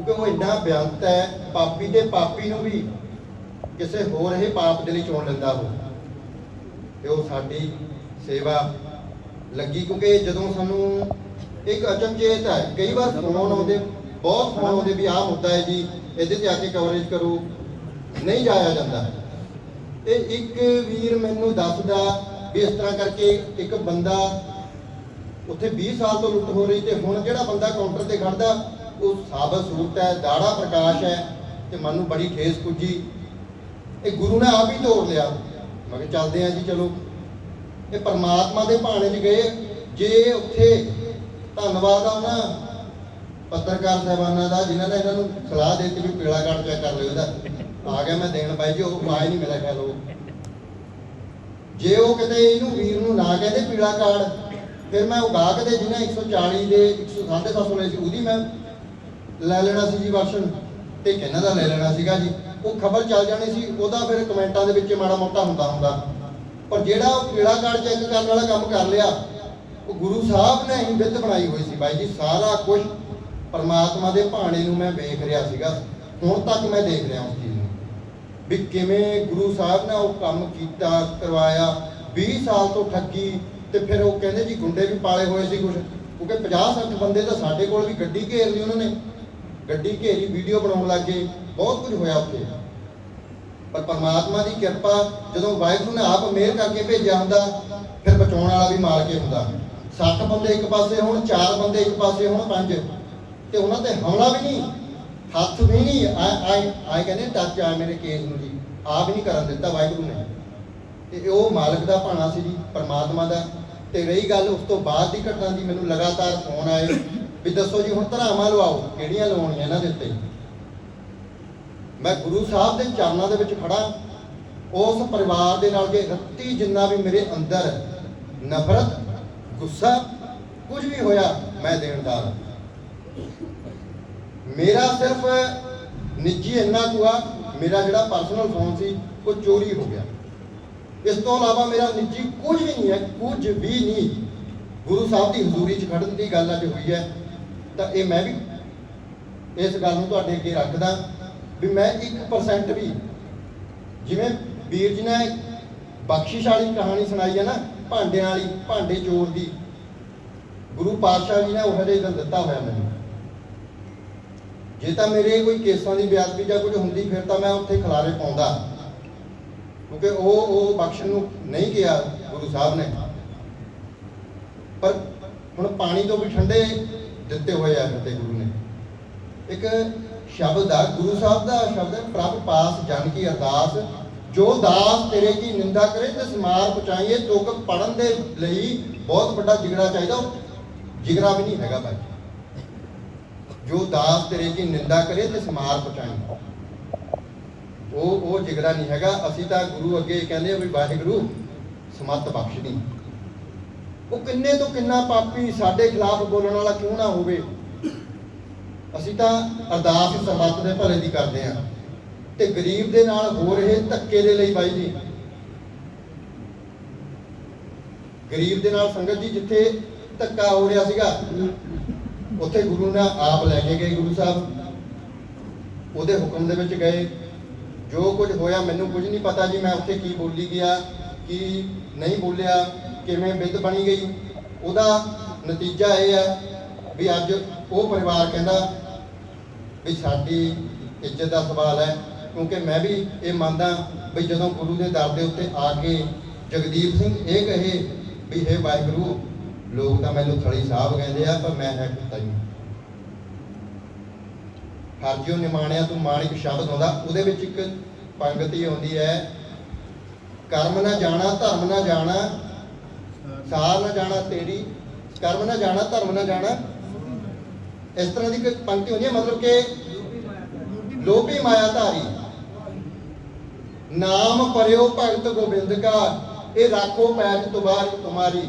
ਕਿਉਂਕਿ ਉਹ ਇੰਨਾ ਬਿਆੰਤ ਹੈ, ਪਾਪੀ ਤੇ ਪਾਪੀ ਨੂੰ ਵੀ ਕਿਸੇ ਹੋਰ ਇਹ ਪਾਪ ਦੇ ਲਈ ਚੁਣ ਲੈਂਦਾ ਉਹ ਤੇ ਉਹ ਸਾਡੀ ਸੇਵਾ ਲੱਗੀ, ਕਿਉਂਕਿ ਜਦੋਂ ਸਾਨੂੰ ਇੱਕ ਅਚਨਚੇਤ ਹੈ, ਕਈ ਵਾਰ ਫੋਨ ਆਉਂਦੇ, ਬਹੁਤ ਫੋਨ ਆਉਂਦੇ ਵੀ ਆਹ ਮੁੱਦਾ ਹੈ ਜੀ, ਇਹਦੇ ਤੇ ਆ ਕੇ ਕਵਰੇਜ ਕਰੋ, ਨਹੀਂ ਜਾਇਆ ਜਾਂਦਾ। ਤੇ ਇੱਕ ਵੀਰ ਮੈਨੂੰ ਦੱਸਦਾ ਵੀ ਇਸ ਤਰ੍ਹਾਂ ਕਰਕੇ ਇੱਕ ਬੰਦਾ ਉੱਥੇ 20 ਸਾਲ ਤੋਂ ਲੁੱਟ ਹੋ ਰਹੀ ਤੇ ਹੁਣ ਜਿਹੜਾ ਬੰਦਾ ਕਾਊਂਟਰ ਤੇ ਖੜਦਾ ਉਹ ਸਾਬਤ ਸੂਰਤ ਹੈ, ਦਾੜਾ ਪ੍ਰਕਾਸ਼ ਹੈ ਤੇ ਮਨ ਨੂੰ ਬੜੀ ਠੇਸ ਪੁੱਜੀ। ਇਹ ਗੁਰੂ ਨੇ ਆਪ ਹੀ ਤੋੜ ਲਿਆ। ਮੈਂ ਕਿਹਾ ਚੱਲਦੇ ਆਂ ਜੀ, ਚਲੋ। ਇਹ ਪਰਮਾਤਮਾ ਦੇ ਭਾਣੇ 'ਚ ਗਏ। ਜੇ ਉੱਥੇ ਧੰਨਵਾਦ ਆ ਉਹਨਾਂ ਪੱਤਰਕਾਰ ਸਾਹਿਬਾਨਾਂ ਦਾ, ਜਿਨ੍ਹਾਂ ਨੇ ਇਹਨਾਂ ਨੂੰ ਸਲਾਹ ਦਿੱਤੀ ਵੀ ਪੀਲਾ ਕਾਰਡ ਚੈੱਕ ਕਰ ਲਿਓ ਇਹਦਾ। ਆ ਗਿਆ ਮੈਂ ਦੇਣ ਬਾਈ ਜੀ, ਉਹ ਆਏ ਨਹੀਂ ਮੇਰਾ ਖਿਆਲ ਉਹ। ਜੇ ਉਹ ਕਿਤੇ ਇਹਨੂੰ ਵੀਰ ਨੂੰ ਨਾ ਕਹਿੰਦੇ ਪੀਲਾ ਕਾਰਡ ਫਿਰ ਮੈਂ ਉਹ ਗਾਹਕ ਦੇ ਜਿਹਨੇ 140 ਦੇ 107.5 ਲਏ ਸੀ, ਉਹਦੀ ਮੈਂ ਲੈ ਲੈਣਾ ਸੀ ਜੀ ਵਰਸ਼ਨ ਤੇ ਕਿਹਨਾਂ ਦਾ ਲੈ ਲੈਣਾ ਸੀਗਾ ਜੀ। ਉਹ ਖਬਰ ਚੱਲ ਜਾਣੀ ਸੀ, ਉਹਦਾ ਫਿਰ ਕਮੈਂਟਾਂ ਦੇ ਵਿੱਚ ਮਾੜਾ ਮੋਟਾ ਹੁੰਦਾ ਹੁੰਦਾ। ਪਰ ਜਿਹੜਾ ਉਹ ਕਾਰਡ ਚੈੱਕ ਕਰਨ ਵਾਲਾ ਕੰਮ ਕਰ ਲਿਆ, ਉਹ ਗੁਰੂ ਸਾਹਿਬ ਨੇ ਹੀ ਵਿੱਤ ਬਣਾਈ ਹੋਈ ਸੀ ਬਾਈ ਜੀ, ਸਾਰਾ ਕੁਝ ਪਰਮਾਤਮਾ ਦੇ ਭਾਣੇ ਨੂੰ ਮੈਂ ਵੇਖ ਰਿਹਾ ਸੀਗਾ। ਹੁਣ ਤੱਕ ਮੈਂ ਦੇਖ ਰਿਹਾ ਉਸ ਚੀਜ਼ ਨੂੰ। ਵੀ ਕਿਵੇਂ ਗੁਰੂ ਸਾਹਿਬ ਨੇ ਉਹ ਕੰਮ ਕੀਤਾ, ਕਰਵਾਇਆ 20 ਸਾਲ ਤੋਂ ਠੱਗੀ ਤੇ ਫਿਰ ਉਹ ਕਹਿੰਦੇ ਜੀ ਗੁੰਡੇ ਵੀ ਪਾਲੇ ਹੋਏ ਸੀ ਕੁਝ ਕਿਉਂਕਿ 50 60 ਬੰਦੇ ਤਾਂ ਸਾਡੇ ਕੋਲ ਵੀ ਗੱਡੀ ਘੇਰ ਲਈ ਉਹਨਾਂ ਨੇ। ਗੱਡੀ ਘੇਰੀ ਵੀਡੀਓ ਬਣਾਉਣ ਲੱਗੇ ਬਹੁਤ ਕੁਝ ਹੋਇਆ ਉੱਥੇ। ਪਰ ਪਰਮਾਤਮਾ ਦੀ ਕਿਰਪਾ, ਜਦੋਂ ਵਾਹਿਗੁਰੂ ਨੇ ਆਪ ਮਿਹਰ ਕਰਕੇ ਭੇਜਿਆ ਹੁੰਦਾ, ਫਿਰ ਬਚਾਉਣ ਵਾਲਾ ਵੀ ਮਾਰ ਕੇ ਹੁੰਦਾ। 60 ਬੰਦੇ ਇੱਕ ਪਾਸੇ ਹੋਣ 4 ਬੰਦੇ ਇੱਕ ਪਾਸੇ ਹੋਣ 5 ਤੇ ਉਹਨਾਂ ਤੇ ਹਮਲਾ ਵੀ ਨਹੀਂ, ਹੱਥ ਵੀ ਨਹੀਂ ਆਏ ਆਈ ਕਹਿੰਦੇ ਟੱਚ ਆ ਮੇਰੇ ਕੇਸ ਨੂੰ ਜੀ। ਆਪ ਨਹੀਂ ਕਰਨ ਦਿੱਤਾ ਵਾਹਿਗੁਰੂ ਨੇ। ਤੇ ਉਹ ਮਾਲਕ ਦਾ ਭਾਣਾ ਸੀ ਜੀ, ਪਰਮਾਤਮਾ ਦਾ। ਤੇ ਰਹੀ ਗੱਲ ਉਸ ਤੋਂ ਬਾਅਦ ਦੀ ਘਟਨਾ ਦੀ, ਮੈਨੂੰ ਲਗਾਤਾਰ ਫੋਨ ਆਏ। ਵੀ ਦੱਸੋ ਜੀ, ਹੁਣ ਧਰਾਵਾਂ ਲਵਾਓ, ਕਿਹੜੀਆਂ ਲਵਾਉਣੀਆਂ ਇਹਨਾਂ ਦੇ ਉੱਤੇ? ਮੈਂ ਗੁਰੂ ਸਾਹਿਬ ਦੇ ਚਰਨਾਂ ਦੇ ਵਿੱਚ ਖੜਾ ਉਸ ਪਰਿਵਾਰ ਦੇ ਨਾਲ ਜੇ ਰੱਤੀ ਜਿੰਨਾ ਵੀ ਮੇਰੇ ਅੰਦਰ ਨਫ਼ਰਤ, ਗੁੱਸਾ, ਕੁਝ ਵੀ ਹੋਇਆ, ਮੈਂ ਦੇਣਦਾਰ ਹਾਂ। ਮੇਰਾ ਸਿਰਫ ਨਿੱਜੀ ਇੰਨਾ ਕੁਆ ਮੇਰਾ ਜਿਹੜਾ ਪਰਸਨਲ ਫੋਨ ਸੀ, ਉਹ ਚੋਰੀ ਹੋ ਗਿਆ। ਇਸ ਤੋਂ ਇਲਾਵਾ ਮੇਰਾ ਨਿੱਜੀ ਕੁਝ ਵੀ ਨਹੀਂ ਹੈ, ਕੁਝ ਵੀ ਨਹੀਂ। ਗੁਰੂ ਸਾਹਿਬ ਦੀ ਹਜ਼ੂਰੀ 'ਚ ਖੜਨ ਦੀ ਗੱਲ ਅੱਜ ਹੋਈ ਹੈ। ਤਾਂ ਇਹ ਮੈਂ ਵੀ ਇਸ ਗੱਲ ਨੂੰ ਤੁਹਾਡੇ ਅੱਗੇ ਰੱਖਦਾ ਵੀ ਮੈਂ 1% ਵੀ ਜਿਵੇਂ ਵੀਰ ਜੀ ਨੇ ਬਖਸ਼ਿਸ਼ ਵਾਲੀ ਕਹਾਣੀ ਸੁਣਾਈ ਹੈ ਨਾ, ਭਾਂਡਿਆਂ ਵਾਲੀ, ਭਾਂਡੇ ਚੋਰ ਦੀ, ਗੁਰੂ ਪਾਤਸ਼ਾਹ ਜੀ ਨੇ ਉਹ ਹਜੇ ਦਿਨ ਦਿੱਤਾ ਹੋਇਆ ਮੈਨੂੰ। ਜੇ ਤਾਂ ਮੇਰੇ ਕੋਈ ਕੇਸਾਂ ਦੀ ਬਿਆਦਬੀ ਜਾਂ ਕੁਝ ਹੁੰਦੀ, ਫਿਰ ਤਾਂ ਮੈਂ ਉੱਥੇ ਖਲਾਰੇ ਪਾਉਂਦਾ। ਕਿਉਂਕਿ ਉਹ ਉਹ ਬਖਸ਼ਣ ਨੂੰ ਨਹੀਂ ਗਿਆ ਗੁਰੂ ਸਾਹਿਬ ਨੇ। ਪਰ ਹੁਣ ਪਾਣੀ ਤੋਂ ਵੀ ਠੰਡੇ ਦਿੱਤੇ ਹੋਏ ਆ ਫਤਿਹ ਗੁਰੂ ਨੇ। ਇੱਕ ਸ਼ਬਦ ਆ, ਗੁਰੂ ਸਾਹਿਬ ਦਾ ਸ਼ਬਦ ਹੈ, ਪ੍ਰਭ ਪਾਸ ਜਨ ਕੀ ਅਰਦਾਸ। ਜੋ ਦਾਸ ਤੇਰੇ ਕੀ ਨਿੰਦਾ ਕਰੇ ਤੇ ਸਮਾਰ ਪਹੁੰਚਾਈਏ, ਤੁਕ ਪੜਨ ਦੇ ਲਈ ਬਹੁਤ ਵੱਡਾ ਜਿਗਰਾ ਚਾਹੀਦਾ। ਜਿਗਰਾ ਵੀ ਨਹੀਂ ਹੈਗਾ ਭਾਈ। ਜੋ ਦਾਸ ਤੇਰੇ ਕੀ ਨਿੰਦਾ ਕਰੇ ਤੇ ਸਮਾਰ ਪਹੁੰਚਾਈ ਉਹ ਉਹ ਜਿਗਰਾ ਨਹੀਂ ਹੈਗਾ। ਅਸੀਂ ਤਾਂ ਗੁਰੂ ਅੱਗੇ ਕਹਿੰਦੇ ਆ ਵੀ ਵਾਹਿਗੁਰੂ, ਸਮਤ ਬਖਸ਼ਣੀ ਉਹ ਕਿੰਨੇ ਤੋਂ ਕਿੰਨਾ ਪਾਪੀ ਸਾਡੇ ਖਿਲਾਫ ਬੋਲਣ ਵਾਲਾ ਕਿਉਂ ਨਾ ਹੋਵੇ? ਅਸੀਂ ਤਾਂ ਅਰਦਾਸ ਸਮਤ ਦੇ ਭਲੇ ਦੀ ਕਰਦੇ ਆ ਤੇ ਗਰੀਬ ਦੇ ਨਾਲ ਹੋ ਰਹੇ ਧੱਕੇ ਦੇ ਲਈ ਬਾਈ ਜੀ। ਗਰੀਬ ਦੇ ਨਾਲ ਸੰਗਤ ਜੀ ਜਿੱਥੇ ਧੱਕਾ ਹੋ ਰਿਹਾ ਸੀਗਾ, ਉੱਥੇ ਗੁਰੂ ਨੇ ਆਪ ਲੈ ਕੇ ਗਏ ਗੁਰੂ ਸਾਹਿਬ। ਉਹਦੇ ਹੁਕਮ ਦੇ ਵਿੱਚ ਗਏ। ਜੋ ਕੁਝ ਹੋਇਆ ਮੈਨੂੰ ਕੁਝ ਨਹੀਂ ਪਤਾ ਜੀ, ਮੈਂ ਉੱਥੇ ਕੀ ਬੋਲੀ ਗਿਆ, ਕੀ ਨਹੀਂ ਬੋਲਿਆ। ਕਿਵੇਂ ਬਿੱਦ ਬਣੀ ਗਈ। ਉਹਦਾ ਨਤੀਜਾ ਇਹ ਹੈ ਵੀ ਅੱਜ ਉਹ ਪਰਿਵਾਰ ਕਹਿੰਦਾ ਵੀ ਸਾਡੀ ਇੱਜ਼ਤ ਦਾ ਸਵਾਲ ਹੈ, ਕਿਉਂਕਿ ਮੈਂ ਵੀ ਇਹ ਮੰਨਦਾ ਵੀ ਜਦੋਂ ਗੁਰੂ ਦੇ ਦਰ ਦੇ ਉੱਤੇ ਆ ਕੇ ਜਗਦੀਪ ਸਿੰਘ ਇਹ ਕਹੇ ਵੀ ਹੇ ਵਾਹਿਗੁਰੂ, ਲੋਕ ਤਾਂ ਮੈਨੂੰ ਥਲੀ ਸਾਹਿਬ ਕਹਿੰਦੇ ਆ, ਪਰ ਮੈਂ ਹੈ ਕੁੱਤਾ ਹੀ ਹਰਜਿਓ ਨਿਮਾਣਿਆ ਤੂੰ ਮਾਣਿਕ ਸ਼ਬਦ ਆਉਂਦਾ, ਉਹਦੇ ਵਿੱਚ ਇੱਕ ਪੰਗਤੀ ਆਉਂਦੀ ਹੈ, ਕਰਮ ਨਾ ਜਾਣਾ, ਧਰਮ ਨਾ ਜਾਣਾ ਸਾਰ ਨਾ ਜਾਣਾ, ਤੇਰੀ, ਕਰਮ ਨਾ ਜਾਣਾ, ਧਰਮ ਨਾ ਜਾਣਾ। ਇਸ ਤਰ੍ਹਾਂ ਦੀ ਇੱਕ ਪੰਕਤੀ ਹੁੰਦੀ ਹੈ, ਮਤਲਬ ਕਿ ਲੋਭੀ ਮਾਇਆ ਧਾਰੀ ਨਾਮ ਪਰਿਓ ਭਗਤ ਗੋਬਿੰਦ ਕਾ, ਇਹ ਰਾਖੋ ਪੈਜ ਤੁਮਾਰੀ ਤੁਮਾਰੀ।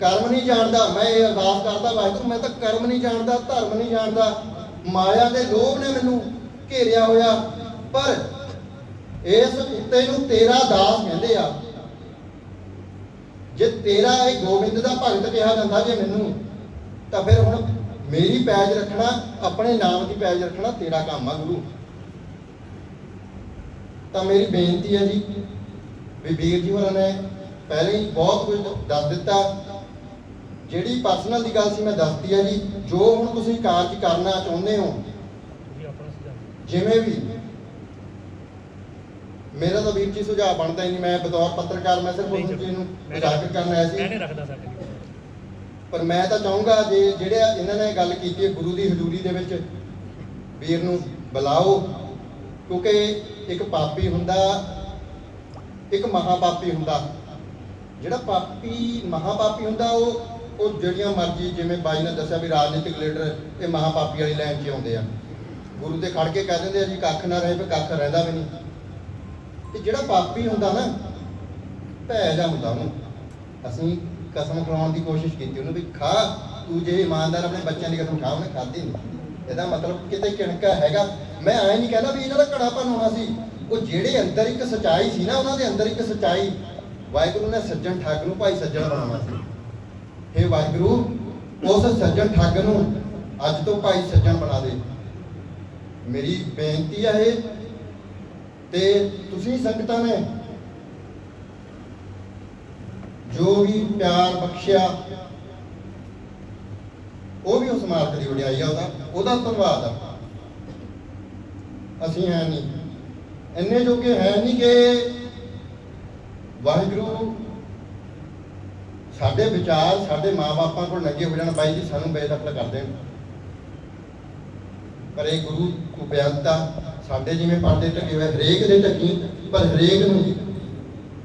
ਕਰਮ ਨਹੀਂ ਜਾਣਦਾ, ਮੈਂ ਇਹ ਅਰਦਾਸ ਕਰਦਾ, ਵਾਹਿਗੁਰੂ, ਮੈਂ ਤਾਂ ਕਰਮ ਨਹੀਂ ਜਾਣਦਾ, ਧਰਮ ਨਹੀਂ ਜਾਣਦਾ। ਮਾਇਆ ਦੇ ਲੋਭ ਨੇ ਮੈਨੂੰ ਘੇਰਿਆ ਹੋਇਆ, ਪਰ ਇਸ ਉੱਤੇ ਨੂੰ ਤੇਰਾ ਦਾਸ ਕਹਿੰਦੇ ਆ। ਜੇ ਤੇਰਾ ਇਹ ਗੋਬਿੰਦ ਦਾ ਭਗਤ ਕਿਹਾ ਜਾਂਦਾ ਜੇ ਮੈਨੂੰ, ਤਾਂ ਫਿਰ ਹੁਣ ਮੇਰੀ ਪੈਜ ਰੱਖਣਾ, ਆਪਣੇ ਨਾਮ ਦੀ ਪੈਜ ਰੱਖਣਾ ਤੇਰਾ ਕੰਮ ਆ ਗੁਰੂ। ਤਾਂ ਮੇਰੀ ਬੇਨਤੀ ਹੈ ਜੀ, ਵੀ ਵੀਰ ਜੀ ਹੋਰਾਂ ਨੇ ਪਹਿਲੇ ਹੀ ਬਹੁਤ ਕੁਝ ਦੱਸ ਦਿੱਤਾ। ਜਿਹੜੀ ਪਰਸਨਲ ਦੀ ਗੱਲ ਸੀ ਮੈਂ ਦੱਸਤੀ ਹੈ ਜੀ, ਜੋ ਹੁਣ ਤੁਸੀਂ ਕਾਰਜ ਕਰਨਾ ਚਾਹੁੰਦੇ ਹੋ, ਜਿਵੇਂ ਵੀ ਮੇਰਾ ਤਾਂ ਵੀਰ ਜੀ ਸੁਝਾਅ ਬਣਦਾ ਹੀ ਨਹੀਂ ਮੈਂ ਬਤੌਰ ਪੱਤਰਕਾਰ ਮੈਂ ਸਿਰਫ ਉਸ ਚੀਜ਼ ਨੂੰ ਉਜਾਗਰ ਕਰਨ ਆਇਆ ਮੈਂ ਨਹੀਂ ਸੀ ਰੱਖਦਾ ਸਾਡੇ ਪਰ ਮੈਂ ਤਾਂ ਚਾਹੂੰਗਾ ਜੇ ਜਿਹੜੇ ਇਹਨਾਂ ਨੇ ਗੱਲ ਕੀਤੀ ਹੈ ਗੁਰੂ ਦੀ ਹਜ਼ੂਰੀ ਦੇ ਵਿੱਚ ਵੀਰ ਨੂੰ ਬੁਲਾਓ ਕਿਉਂਕਿ ਇੱਕ ਪਾਪੀ ਹੁੰਦਾ ਇੱਕ ਮਹਾਪਾਪੀ ਹੁੰਦਾ। ਜਿਹੜਾ ਪਾਪੀ ਮਹਾਪਾਪੀ ਹੁੰਦਾ ਉਹ ਉਹ ਜਿਹੜੀਆਂ ਮਰਜ਼ੀ ਜਿਵੇਂ ਬਾਈ ਨੇ ਦੱਸਿਆ ਵੀ ਰਾਜਨੀਤਿਕ ਲੀਡਰ ਇਹ ਮਹਾਪਾਪੀ ਵਾਲੀ ਲਾਈਨ 'ਚ ਆਉਂਦੇ ਆ। ਗੁਰੂ ਤੇ ਖੜ ਕੇ ਕਹਿ ਦਿੰਦੇ ਆ ਜੀ ਕੱਖ ਨਾ ਰਹੇ ਵੀ ਕੱਖ ਰਹਿੰਦਾ ਵੀ ਨਹੀਂ। ਤੇ ਜਿਹੜਾ ਪਾਪੀ ਹੁੰਦਾ ਨਾ, ਭੈ ਜਾ ਹੁੰਦਾ ਉਹਨੂੰ। ਅਸੀਂ ਕਸਮ ਖਵਾਉਣ ਦੀ ਕੋਸ਼ਿਸ਼ ਕੀਤੀ ਉਹਨੂੰ ਵੀ ਖਾ, ਤੂੰ ਜੇ ਇਮਾਨਦਾਰ ਆਪਣੇ ਬੱਚਿਆਂ ਦੀ ਕਸਮ ਖਾ, ਉਹਨੇ ਖਾਧੀ ਨਹੀਂ ਇਹਦਾ ਮਤਲਬ ਕਿਤੇ ਕਿਣਕਾ ਹੈਗਾ। ਮੈਂ ਐ ਨਹੀਂ ਕਹਿੰਦਾ ਵੀ ਇਹਨਾਂ ਦਾ ਘੜਾ ਭੰਨ ਹੋਣਾ ਸੀ। ਉਹ ਜਿਹੜੇ ਅੰਦਰ ਇੱਕ ਸਚਾਈ ਸੀ ਨਾ, ਉਹਨਾਂ ਦੇ ਅੰਦਰ ਇੱਕ ਸਚਾਈ। ਵਾਹਿਗੁਰੂ ਨੇ ਸੱਜਣ ਠੱਗ ਨੂੰ ਭਾਈ ਸੱਜਣ ਬਣਾਉਣਾ ਸੀ। हे ਵਾਹਿਗੁਰੂ, ਉਸ ਸੱਜਣ ਠੱਗ ਨੂੰ ਅੱਜ ਤੋਂ ਭਾਈ ਸੱਜਣ ਬਣਾ ਦੇ। ਮੇਰੀ ਬੇਨਤੀ ਹੈ ਇਹ ਤੇ ਤੁਸੀਂ ਸੰਗਤਾਂ ਨੇ ਜੋ ਵੀ ਪਿਆਰ ਬਖਸ਼ਿਆ, ਉਹ ਵੀ ਉਸ ਮਾਲਕ ਦੀ ਵਡਿਆਈ ਆ ਉਹਦਾ ਉਹਦਾ ਧੰਨਵਾਦ ਆ। ਅਸੀਂ ਹੈ ਨਹੀਂ। ਇੰਨੇ ਜੋਗੇ ਹੈ ਨਹੀਂ ਕਿ ਵਾਹਿਗੁਰੂ ਸਾਡੇ ਵਿਚਾਰ, ਸਾਡੇ ਮਾਪਿਆਂ ਕੋਲ ਲੱਗੇ ਹੋ ਜਾਣ, ਬਾਈ ਜੀ ਸਾਨੂੰ ਬੇਦਖਲ ਕਰ ਦੇਣ। ਪਰ ਇਹ ਗੁਰੂ ਕੋ ਬਿਆਨਤਾ ਸਾਡੇ ਜਿਵੇਂ ਪਰਦੇ ਢੱਕੇ ਹੋਏ ਹਰੇਕ ਦੇ ਢੱਕੀ, ਪਰ ਹਰੇਕ ਨੂੰ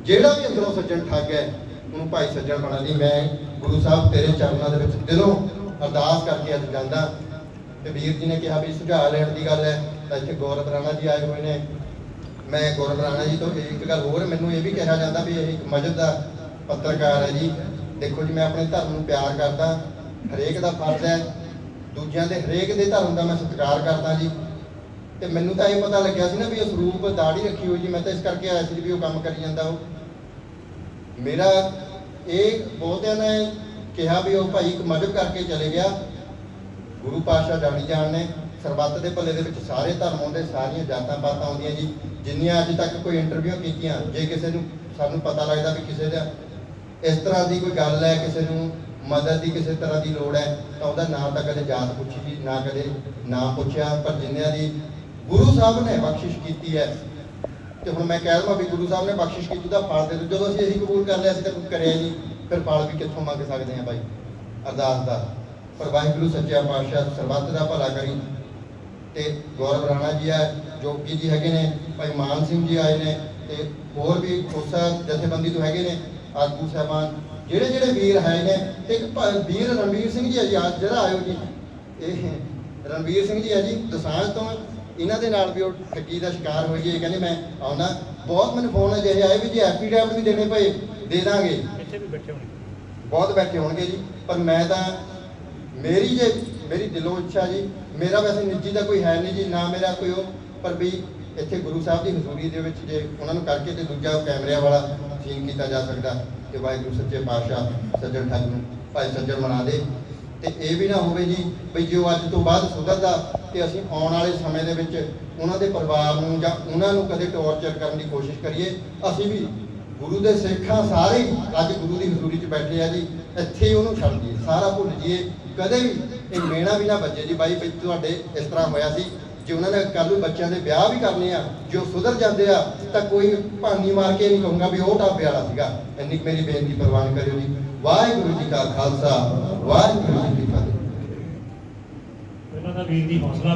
ਜਿਹੜਾ ਵੀ ਅੰਦਰੋਂ ਸੱਜਣ ਠੱਗ ਹੈ, ਉਹਨੂੰ ਭਾਈ ਸੱਜਣ ਬਣਾ ਲਈ। ਮੈਂ ਗੁਰੂ ਸਾਹਿਬ ਤੇਰੇ ਚਰਨਾਂ ਦੇ ਵਿੱਚ ਦਿਲੋਂ ਅਰਦਾਸ ਕਰਕੇ ਅੱਜ ਜਾਂਦਾ, ਤੇ ਵੀਰ ਜੀ ਨੇ ਕਿਹਾ ਵੀ ਸੁਝਾਅ ਲੈਣ ਦੀ ਗੱਲ ਹੈ, ਤਾਂ ਇੱਥੇ ਗੌਰਵ ਰਾਣਾ ਜੀ ਆਏ ਹੋਏ ਨੇ। ਮੈਂ ਗੌਰਵ ਰਾਣਾ ਜੀ ਤੋਂ ਇੱਕ ਗੱਲ ਹੋਰ ਮੈਨੂੰ ਇਹ ਵੀ ਕਿਹਾ ਜਾਂਦਾ ਵੀ ਇਹ ਇੱਕ ਮਜਦ ਦਾ ਪੱਤਰਕਾਰ ਹੈ ਜੀ। ਦੇਖੋ ਜੀ, ਮੈਂ ਆਪਣੇ ਧਰਮ ਨੂੰ ਪਿਆਰ ਕਰਦਾ, ਹਰੇਕ ਦਾ ਫਰਜ਼ ਹੈ। ਦੂਜਿਆਂ ਦੇ ਹਰੇਕ ਦੇ ਧਰਮ ਦਾ ਮੈਂ ਸਤਿਕਾਰ ਕਰਦਾ ਜੀ। ਤੇ ਮੈਨੂੰ ਤਾਂ ਇਹ ਪਤਾ ਲੱਗਿਆ ਸੀ ਨਾ ਵੀ ਉਹ ਸਰੂਪ ਦਾੜੀ ਰੱਖੀ ਹੋਈ ਜੀ ਮੈਂ ਤਾਂ ਇਸ ਕਰਕੇ ਆਇਆ ਸੀ ਵੀ ਉਹ ਕੰਮ ਕਰੀ ਜਾਂਦਾ ਉਹ। ਮੇਰਾ ਇਹ ਬਹੁਤਿਆਂ ਨੇ ਕਿਹਾ ਵੀ ਉਹ ਭਾਈ ਇੱਕ ਮਜਬ ਕਰਕੇ ਚਲੇ ਗਿਆ। ਗੁਰੂ ਪਾਤਸ਼ਾਹ ਜਾਣੀ ਜਾਣ ਨੇ ਸਰਬੱਤ ਦੇ ਭਲੇ ਦੇ ਵਿੱਚ ਸਾਰੇ ਧਰਮ ਆਉਂਦੇ, ਸਾਰੀਆਂ ਜਾਤਾਂ ਪਾਤਾਂ ਆਉਂਦੀਆਂ ਜੀ। ਜਿੰਨੀਆਂ ਅੱਜ ਤੱਕ ਕੋਈ ਇੰਟਰਵਿਊ ਕੀਤੀਆਂ, ਜੇ ਕਿਸੇ ਨੂੰ ਸਾਨੂੰ ਪਤਾ ਲੱਗਦਾ ਵੀ ਕਿਸੇ ਦਾ ਇਸ ਤਰ੍ਹਾਂ ਦੀ ਕੋਈ ਗੱਲ ਹੈ, ਕਿਸੇ ਨੂੰ ਮਦਦ ਦੀ ਕਿਸੇ ਤਰ੍ਹਾਂ ਦੀ ਲੋੜ ਹੈ, ਤਾਂ ਉਹਦਾ ਨਾਮ ਤਾਂ ਕਦੇ ਜਾਤ ਪੁੱਛੀ ਜੀ ਨਾ ਕਦੇ ਨਾਮ ਪੁੱਛਿਆ। ਪਰ ਜਿੰਨਿਆਂ ਦੀ ਗੁਰੂ ਸਾਹਿਬ ਨੇ ਬਖਸ਼ਿਸ਼ ਕੀਤੀ ਹੈ। ਤੇ ਹੁਣ ਮੈਂ ਕਹਿ ਦਵਾਂ ਵੀ ਗੁਰੂ ਸਾਹਿਬ ਨੇ ਬਖਸ਼ਿਸ਼ ਕੀਤੀ, ਉਹਦਾ ਫਲ ਦੇ ਦਿਓ। ਜਦੋਂ ਅਸੀਂ ਇਹੀ ਕਬੂਲ ਕਰ ਲਿਆ ਸੀ ਤਾਂ ਕੁਝ ਕਰਿਆ ਨਹੀਂ। ਫਿਰ ਫਲ ਵੀ ਕਿੱਥੋਂ ਮੰਗ ਸਕਦੇ ਹਾਂ ਬਾਈ? ਅਰਦਾਸ ਦਾ। ਪਰ ਵਾਹਿਗੁਰੂ ਸੱਚਾ ਪਾਤਸ਼ਾਹ, ਸਰਬੱਤ ਦਾ ਭਲਾ ਕਰੀ। ਤੇ ਗੌਰਵ ਰਾਣਾ ਜੀ ਆ, ਜੋਗੀ ਜੀ ਹੈਗੇ ਨੇ, ਭਾਈ ਮਾਨ ਸਿੰਘ ਜੀ ਆਏ ਨੇ, ਤੇ ਹੋਰ ਵੀ ਖੋਸਾ ਜਥੇਬੰਦੀ ਤੋਂ ਹੈਗੇ ਨੇ ਆਗੂ ਸਾਹਿਬਾਨ। ਜਿਹੜੇ ਜਿਹੜੇ ਵੀਰ ਹੈ ਨੇ, ਤੇ ਇੱਕ ਵੀਰ ਰਣਵੀਰ ਸਿੰਘ ਜੀ ਆ ਜੀ ਜਿਹੜਾ ਆਇਓ ਜੀ। ਇਹ ਰਣਵੀਰ ਸਿੰਘ ਜੀ ਆ ਜੀ, ਦਸਾਂਝ ਤੋਂ ਇਹਨਾਂ ਦੇ ਨਾਲ ਵੀ ਉਹ ਠੱਗੀ ਦਾ ਸ਼ਿਕਾਰ ਹੋਈ ਇਹ ਕਹਿੰਦੇ ਮੈਂ ਆਉਣਾ। ਬਹੁਤ ਮੈਨੂੰ ਫੋਨ ਅਜਿਹੇ ਆਏ ਵੀ ਜੇ ਐਫੀਡੈਵਿਟ ਵੀ ਦੇਣੇ ਪਏ ਦੇ ਦਾਂਗੇ। ਇੱਥੇ ਵੀ ਬੈਠੇ ਹੋਣੇ ਬਹੁਤ ਬੈਠੇ ਹੋਣਗੇ ਜੀ। ਪਰ ਮੈਂ ਤਾਂ ਮੇਰੀ ਜੇ ਮੇਰੀ ਦਿਲੋਂ ਇੱਛਾ ਜੀ ਮੇਰਾ ਵੈਸੇ ਨਿੱਜੀ ਦਾ ਕੋਈ ਹੈ ਨਹੀਂ ਜੀ ਨਾ ਮੇਰਾ ਕੋਈ ਉਹ। ਪਰ ਵੀ ਇੱਥੇ ਗੁਰੂ ਸਾਹਿਬ ਦੀ ਹਜ਼ੂਰੀ ਦੇ ਵਿੱਚ ਜੇ ਉਹਨਾਂ ਨੂੰ ਕਰਕੇ ਤੇ ਦੂਜਾ ਕੈਮਰਿਆਂ ਵਾਲਾ ਸੀਨ ਕੀਤਾ ਜਾ ਸਕਦਾ ਕਿ ਵਾਹਿਗੁਰੂ ਸੱਚੇ ਪਾਤਸ਼ਾਹ ਸੱਜਣ ਠੱਗ ਨੂੰ ਭਾਈ ਸੱਜਣ ਬਣਾ ਦੇ। ਤੇ ਇਹ ਵੀ ਨਾ ਹੋਵੇ ਜੀ ਵੀ ਜੋ ਅੱਜ ਤੋਂ ਬਾਅਦ ਸੁਧਰਦਾ ਤੇ ਅਸੀਂ ਆਉਣ ਵਾਲੇ ਸਮੇਂ ਦੇ ਵਿੱਚ ਉਹਨਾਂ ਦੇ ਪਰਿਵਾਰ ਨੂੰ ਜਾਂ ਉਹਨਾਂ ਨੂੰ ਕਦੇ ਟੌਰਚਰ ਕਰਨ ਦੀ ਕੋਸ਼ਿਸ਼ ਕਰੀਏ। ਅਸੀਂ ਵੀ ਗੁਰੂ ਦੇ ਸਿੱਖਾਂ ਸਾਰੇ ਹੀ ਅੱਜ ਗੁਰੂ ਦੀ ਹਜ਼ੂਰੀ 'ਚ ਬੈਠੇ ਆ ਜੀ, ਇੱਥੇ ਹੀ ਉਹਨੂੰ ਛੱਡ ਦਈਏ, ਸਾਰਾ ਭੁੱਲ ਜੀਏ ਕਦੇ ਵੀ ਇਹ ਮੇਣਾ ਵੀ ਨਾ ਵੱਜੇ ਜੀ ਬਾਈ, ਵੀ ਤੁਹਾਡੇ ਇਸ ਤਰ੍ਹਾਂ ਹੋਇਆ ਸੀ। ਜੇ ਉਹਨਾਂ ਨੇ ਕੱਲ ਨੂੰ ਬੱਚਿਆਂ ਦੇ ਵਿਆਹ ਵੀ ਕਰਨੇ ਆ, ਜੋ ਸੁਧਰ ਜਾਂਦੇ ਆ, ਤਾਂ ਕੋਈ ਭਾਨੀ ਮਾਰ ਕੇ ਨਹੀਂ ਕਹੂੰਗਾ ਵੀ ਉਹ ਢਾਬੇ ਵਾਲਾ ਸੀਗਾ। ਇੰਨੀ ਕੁ ਮੇਰੀ ਬੇਨਤੀ ਪ੍ਰਵਾਨ ਕਰਿਓ ਜੀ। ਵਾਹਿਗੁਰੂ ਜੀ ਕਾ ਖਾਲਸਾ, ਵਾਹਿਗੁਰੂ ਜੀ ਕੀ ਫਤਿਹ ਇਹਨਾਂ ਦਾ ਵੀਰ ਦੀ ਹੌਸਲਾ